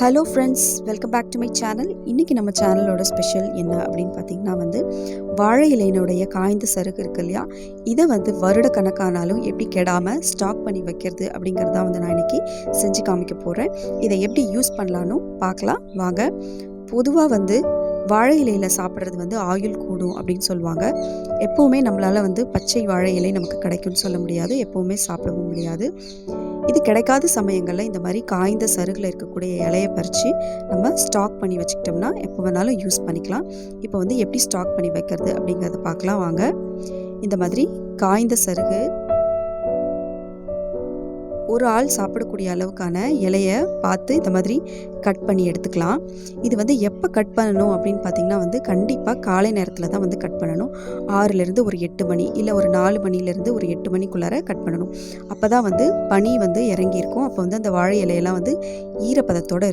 Hello friends welcome back to my channel இன்றைக்கி நம்ம சேனலோட ஸ்பெஷல் என்ன அப்படின்னு பார்த்தீங்கன்னா வந்து வாழை இலையினுடைய காய்ந்த சருகு இருக்கு இல்லையா? இதை வந்து வருட கணக்கானாலும் எப்படி கெடாமல் ஸ்டாக் பண்ணி வைக்கிறது அப்படிங்கிறத வந்து நான் இன்றைக்கி செஞ்சு காமிக்க போகிறேன் இதை எப்படி யூஸ் பண்ணலான்னு பார்க்கலாம். வாங்க பொதுவாக வந்து வாழை இலையில் சாப்பிட்றது வந்து ஆயுள் கூடும் அப்படின்னு சொல்லுவாங்க. எப்போவுமே நம்மளால் வந்து பச்சை வாழை இலை நமக்கு கிடைக்கும்னு சொல்ல முடியாது. எப்போவுமே சாப்பிடவும் முடியாது. இது கிடைக்காத சமயங்களில் இந்த மாதிரி காய்ந்த சருகில் இருக்கக்கூடிய இலையை பறித்து நம்ம ஸ்டாக் பண்ணி வச்சுக்கிட்டோம்னா எப்போ வேணாலும் யூஸ் பண்ணிக்கலாம். இப்போ வந்து எப்படி ஸ்டாக் பண்ணி வைக்கிறது அப்படிங்கிறத பார்க்கலாம் வாங்க. இந்த மாதிரி காய்ந்த சருகு ஒரு ஆள் சாப்பிடக்கூடிய அளவுக்கான இலையை பார்த்து இந்த மாதிரி கட் பண்ணி எடுத்துக்கலாம். இது வந்து எப்போ கட் பண்ணணும் அப்படின்னு பார்த்தீங்கன்னா வந்து கண்டிப்பாக காலை நேரத்தில் தான் வந்து கட் பண்ணணும். ஆறுலேருந்து ஒரு எட்டு மணி இல்லை ஒரு நாலு மணிலேருந்து ஒரு எட்டு மணிக்குள்ளார கட் பண்ணணும். அப்போ தான் வந்து பனி வந்து இறங்கியிருக்கும். அப்போ வந்து அந்த வாழை இலையெல்லாம் வந்து ஈரப்பதத்தோடு இருக்கும்.